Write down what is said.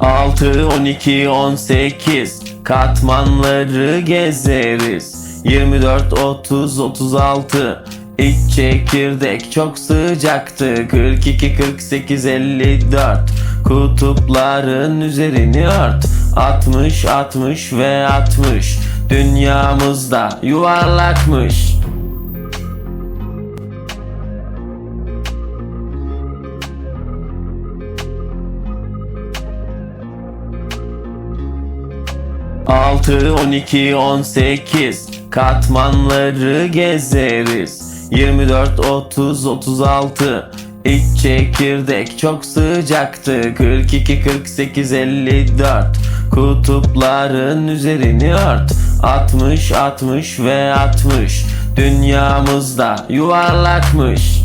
6, 12, 18 Katmanları gezeriz. 24, 30, 36 İç çekirdek çok sıcaktı. 42, 48, 54 Kutupların üzerini ört. 60, 60 ve 60 Dünyamızda yuvarlakmış Altı, 12, 18 Katmanları gezeriz. 24, 30, 36 İç çekirdek çok sıcaktı. 42, 48, 54 Kutupların üzerini ört. 60, 60 ve 60 Dünyamızda yuvarlakmış